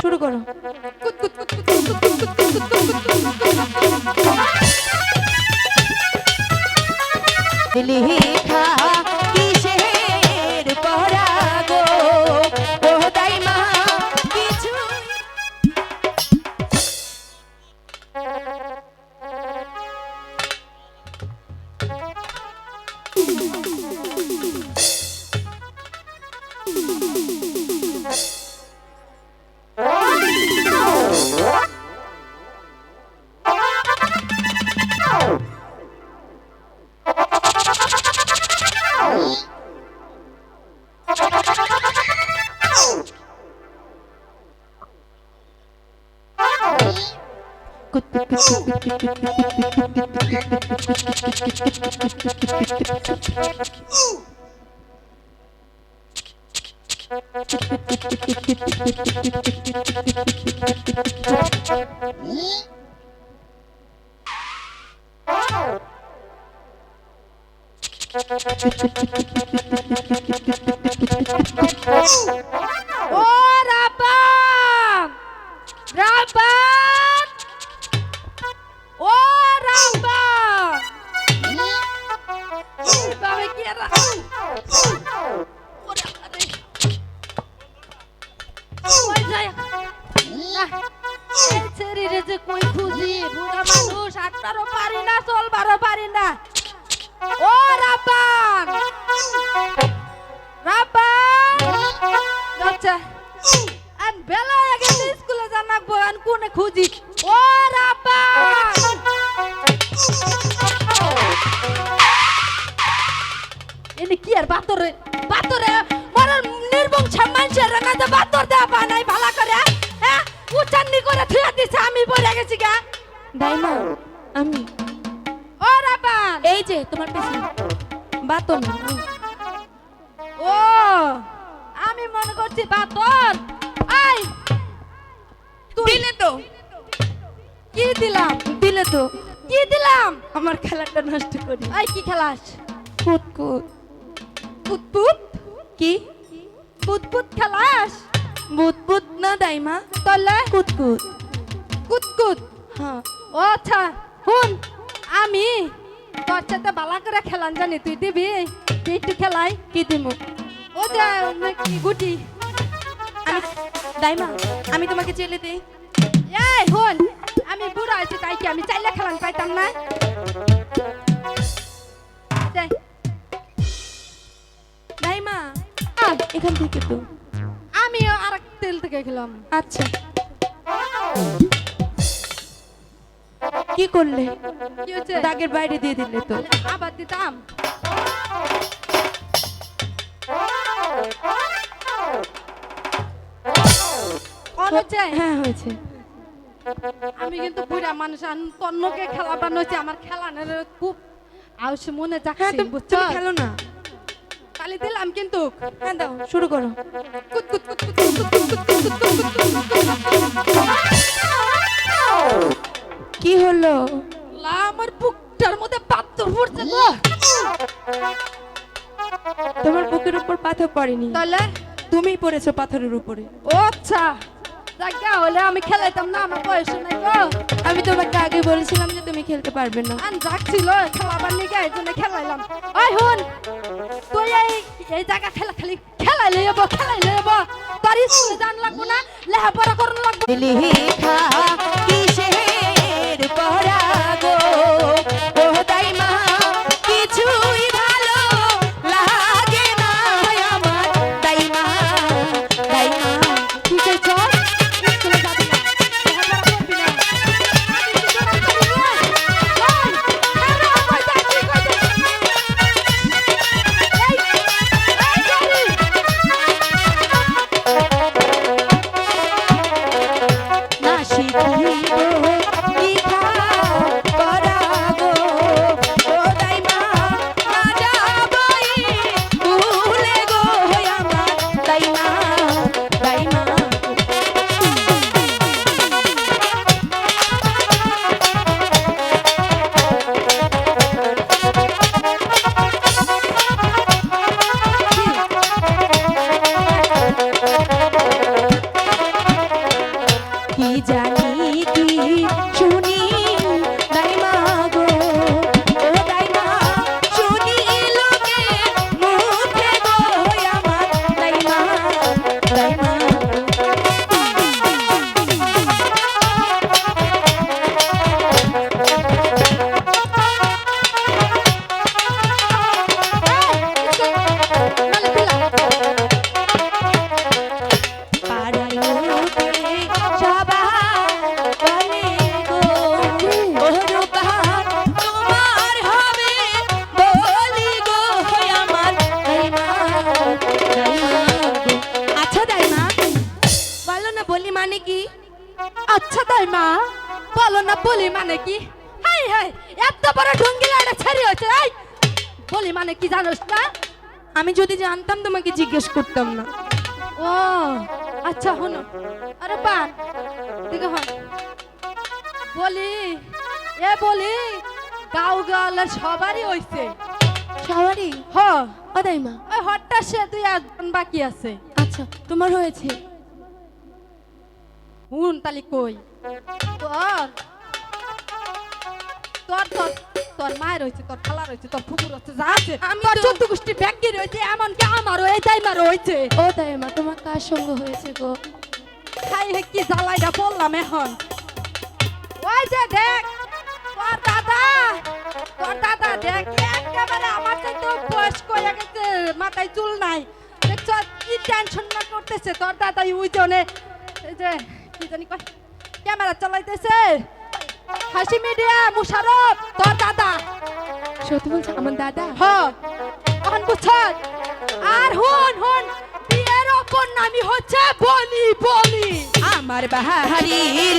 শুরু করো। লেখা Oh! কই খুঁজি? বুড়া মানুষ হাঁটবারও পারি না, চলবারও পারি না। ও রাবান রাবান আচ্ছা আন বেলা আগে স্কুলে কোনে খুঁজি? ও রাব্বা এনে কি আর বাতরে? বাতরে? মরার নির্বংশ মানুষের রাঙাতে বাতর দেওয়া ভালা করে উচ্চান্নি করে থুয়া দিছে আমি পড়ে গেছি গা। দাইমা আমি। ও রাব্বান এই যে তোমার পেছনে। বাতন। ও আমি মনে করছি বাতর আই! দিলে তো। কি দিলাম? দিলে তো। কি দিলাম? আমার খেলাটা নষ্ট করি। আই কি খেলাস? কুত কুত পুতপুত? কি? পুতপুত খেলাস? বুত না দাইমা? তলে? কুত কুত। কুতকুত হ্যাঁ। ও আচ্ছা শুন আমি তোর সাথে বালা করে খেলান জানি তুই দিবি? একটু খেলাই কি দিমু? ও যে গুটি। আমি দাইমা আমি তোমাকে চেলে দেই। এই হন আমি বুড়া আছি তাই কি আমি চাইলে খেলান পাইতাম না? দাইমা আহ, এখান থেকে তো। তেল থেকে খেলাম। আচ্ছা। কি করলে? কি হচ্ছে? দাগের বাইরে দিয়ে দিলে তো। আবার দিতাম। হ্যাঁ হয়েছে। আমি কিন্তু বুড়া মানুষ তন্নকে খেলা বানাচ্ছি আমার খেলানোর খুব আউস মনে হ্যাঁ যাচ্ছে তুমি খেলো না। তালে দিলাম কিন্তু হ্যাঁ দাও শুরু করো কি হলো আমার বুকটার মধ্যে পাথর পড়ছে তোমার বুকের উপর পাথর পড়েনি তাহলে তুমি পড়েছো পাথরের উপরে ও আচ্ছা জায়গা হলে আমি খেলাইতাম না আমার বয়স নাই গো আমি তোমাকে আগে বলেছিলাম যে তুমি খেলতে পারবে না আর জাগ খেলাবার নিয়ে এই জন্য খেলাইলাম আই হুন তুই এই জায়গা খেলা খালি খেলাইলে যাব খেলাইলে যাব তোর স্কুলে জান লাগবো না, লেখাপড়া করুন লাগবো। বলি মানে কি? হাই হাই এত বড় ঢঙ্গিলা এটা ছেড়ে হয়েছে এই! বলি মানে কি জানোস না? আমি যদি জানতাম তোমাকে জিজ্ঞেস করতাম না। ও আচ্ছা হনো আরে পান দিকে হন। বলি এ বলি গাও গাওয়ালা সবারই হইছে। সবারই? হ। ও দাইমা ওই হটটা সে তুই একজন বাকি আছে। আচ্ছা তোমার হয়েছে। হুন তালি কই? তোর তোর তোর তোর মায়ের রয়েছে তোর খালা রয়েছে তোর ফুকুর রয়েছে যা আছে। তোর তো- চোদ্দ গোষ্ঠী ব্যাগি রয়েছে এমনকি আমারও এই টাইমারও হয়েছে ও দাইমা তোমার কার সঙ্গে হয়েছে গো? খাই হে কি জ্বালাইটা বললাম এখন? ওই যে দেখ তোর দাদা তোর দাদা দেখ একেবারে আমার চাইতে বয়স্ক হয়ে গেছে মাথায় চুল নাই। দেখছ কি টেনশন না করতেছে তোর দাদা ওই জনে এই যে কি জানি কয় ক্যামেরা চালাইতেছে। হাসি মিডিয়া মুশারফ তোর দাদা। সত্যি বলছো আমার দাদা? হ। এখন বুঝছ? আর হুন হুন বিয়ের অপর নামই হচ্ছে বলি বলি। আমার বাহারির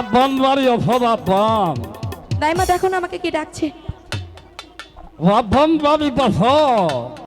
রাব্বান বাড়ি অফর আব্বান দাইমা দেখো না আমাকে কি ডাকছে। আব্বান বাড়ি বস